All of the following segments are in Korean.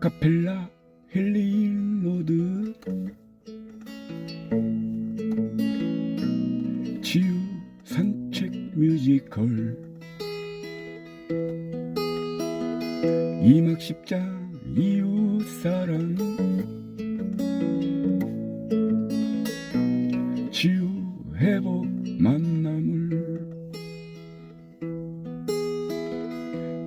아카펠라 힐링 로드. 치유 산책 뮤지컬. 이막 10장 이웃사랑. 치유 회복 만남을.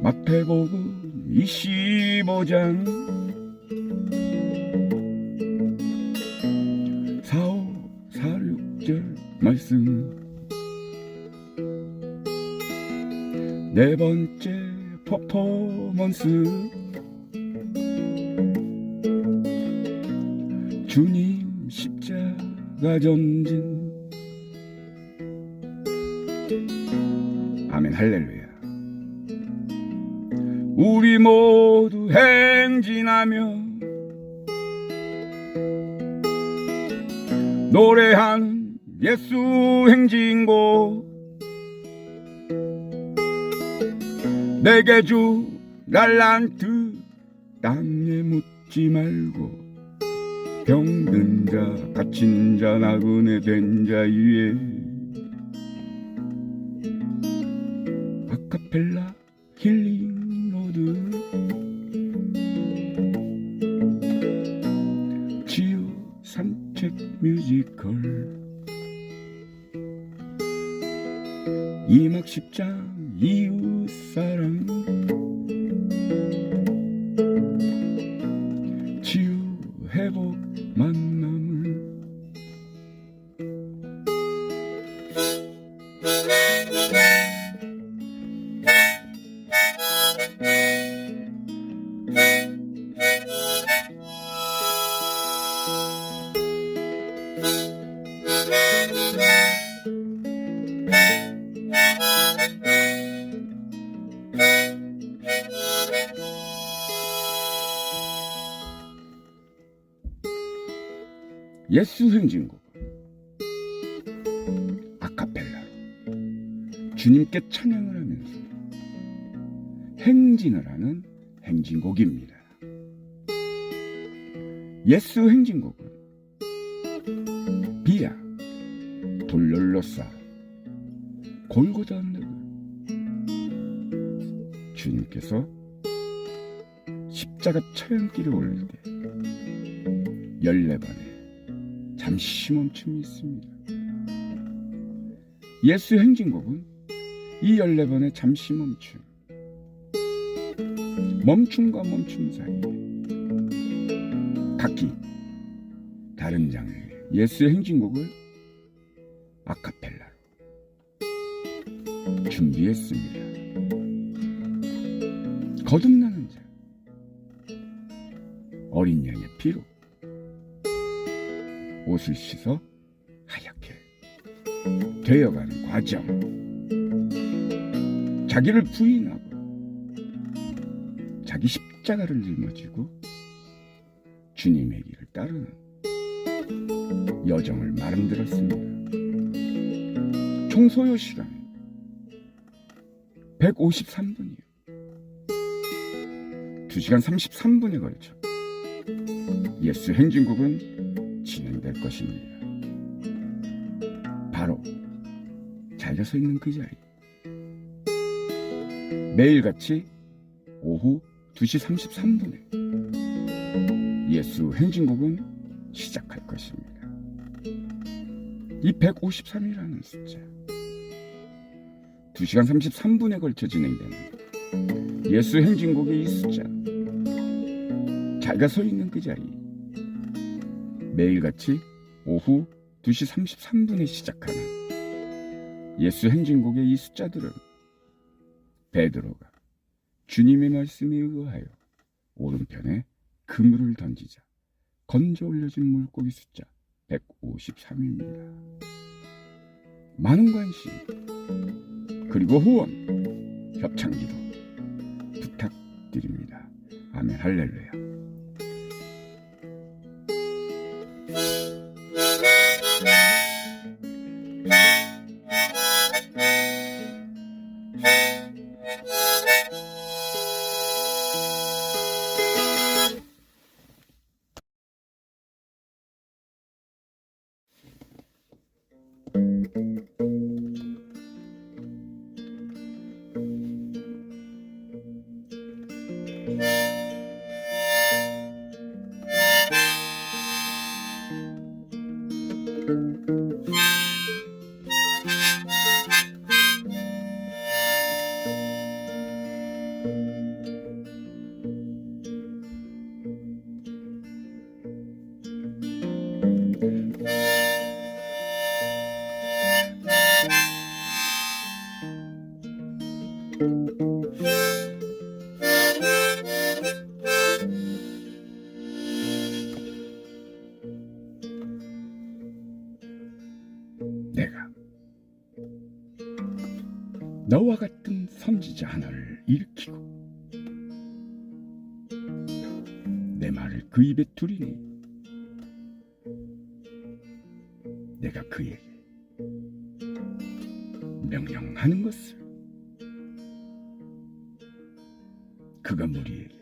마태복음 25장. 4, 5, 4, 6절 말씀. 네 번째 퍼포먼스. 주님 십자가 전진. 아멘 할렐루야 우리 모두 행진하며 노래하는 예수 행진곡 내게 주 달란트 땅에 묻지 말고 병든 자 갇힌 자 나그네 된 자 위에 아카펠라 힐링 예수 행진곡 아카펠라로 주님께 찬양을 하면서 행진을 하는 행진곡입니다. 예수 행진곡은 비아 돌롤로사 골고다 언덕을 주님께서 십자가 처형길을 오를 때 열네 번의 잠시 멈춤이 있습니다. 예수 행진곡은 이 14번의 잠시 멈춤, 멈춤과 멈춤 사이에 각기 다른 장르의 예수 행진곡을 아카펠라로 준비했습니다. 거듭나는 자, 어린 양의 피로 옷을 씻어 하얗게 되어가는 과정. 자기를 부인하고 자기 십자가를 짊어지고 주님의 길을 따르는 여정을 말음들었습니다. 총 소요 시간 153분이요. 2시간 33분에 걸쳐 예수 행진곡은 진행 될 것입니다. 바로 자기가 서 있는 그 자리. 매일같이 오후 2시 33분에 예수 행진곡은 시작할 것입니다. 이 153이라는 숫자. 2시간 33분에 걸쳐 진행되는 예수 행진곡의 이 숫자. 자기가 서 있는 그 자리. 매일같이 오후 2시 33분에 시작하는 예수 행진곡의 이 숫자들은 베드로가 주님의 말씀에 의하여 오른편에 그물을 던지자 건져 올려진 물고기 숫자 153입니다. 많은 관심 그리고 후원 협찬기도 부탁드립니다. 아멘 할렐루야. 내 말을 그 입에 두리니 내가 그에게 명령하는 것을 그가 무리에게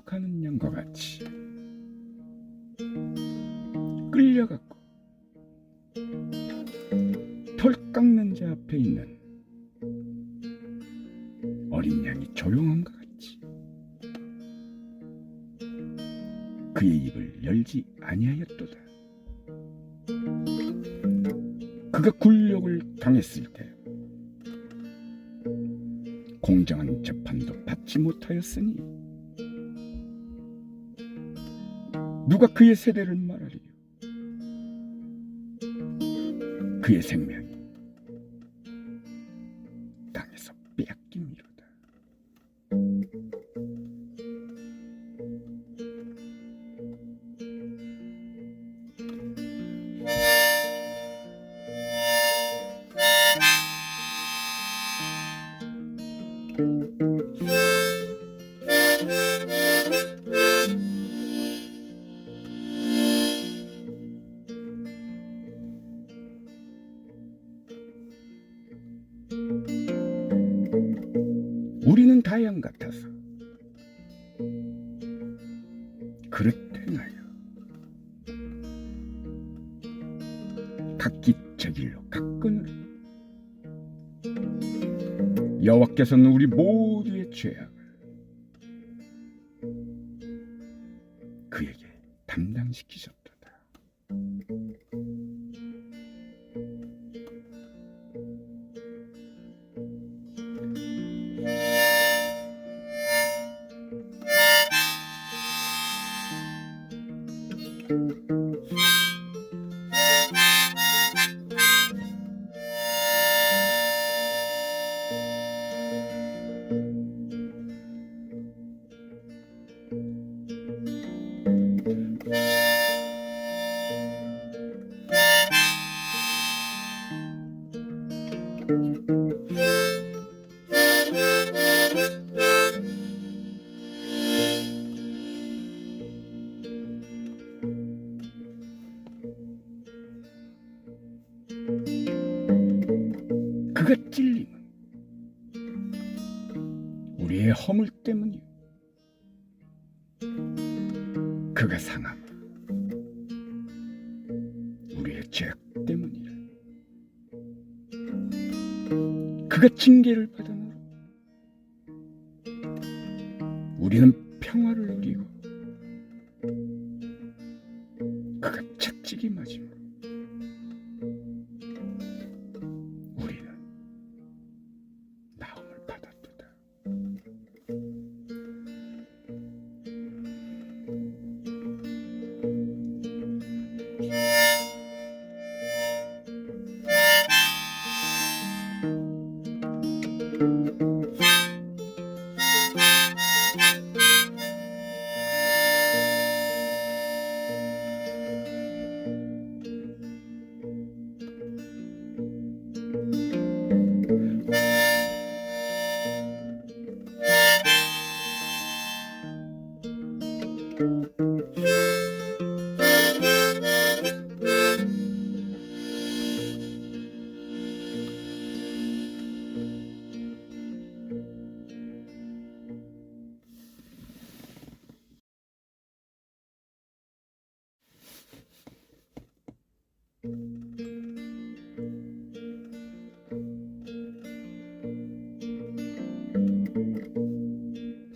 가는 양과 같이 끌려갔고 털 깎는 자 앞에 있는 어린 양이 조용함과 같이 그의 입을 열지 아니하였도다. 그가 굴욕을 당했을 때 공정한 재판도 받지 못하였으니 누가 그의 세대를 말하리요? 그의 생명이 땅에서 빼앗김이로다 여호와께서는 우리 모두의 죄악을 그에게 담당시키셨도다. 그가 찔림은 우리의 허물 때문이요. 그가 상함은 우리의 죄악 때문이라. 그가 징계를 받으므로 우리는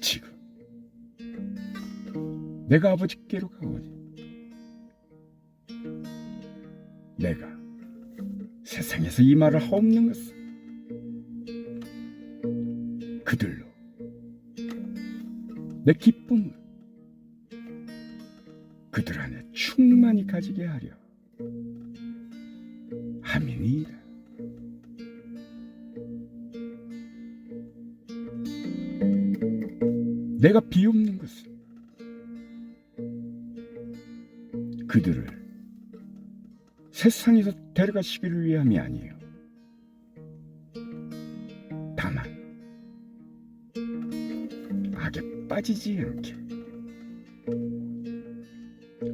지금 내가 아버지께로 가오니 내가 세상에서 이 말을 하옵는 것은 그들로 내 기쁨을 그들 안에 충만히 가지게 하려 함이니이다. 내가 비옵는 것은 그들을 세상에서 데려가시기를 위함이 아니에요. 다만 악에 빠지지 않게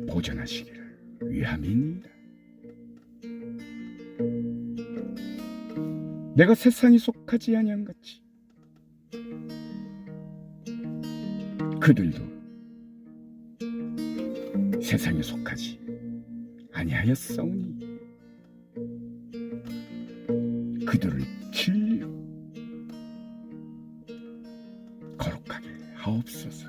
보존하시기를 위함이니이다. 내가 세상에 속하지 아니한 같이. 그들도 세상에 속하지 아니하였사오니 그들을 진리로 거룩하게 하옵소서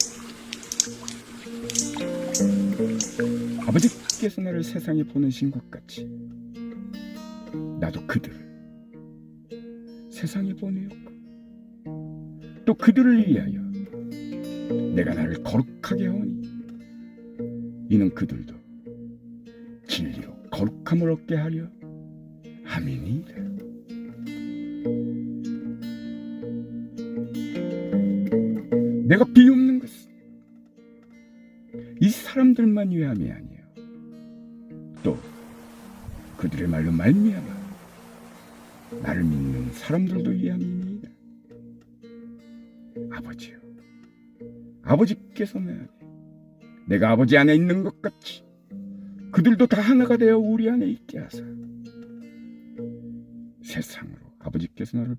아버지께서 나를 세상에 보내신 것 같이 나도 그들을 세상에 보내었고 또 그들을 위하여 내가 나를 거룩하게 하오니 이는 그들도 진리로 거룩함을 얻게 하려 함이니이다. 내가 비웃 사람들만 위함이 아니에요. 또 그들의 말로 말미암아 나를 믿는 사람들도 위함이니이다. 아버지요, 아버지께서 내 안에 내가 아버지 안에 있는 것 같이 그들도 다 하나가 되어 우리 안에 있게 하사 세상으로 아버지께서 나를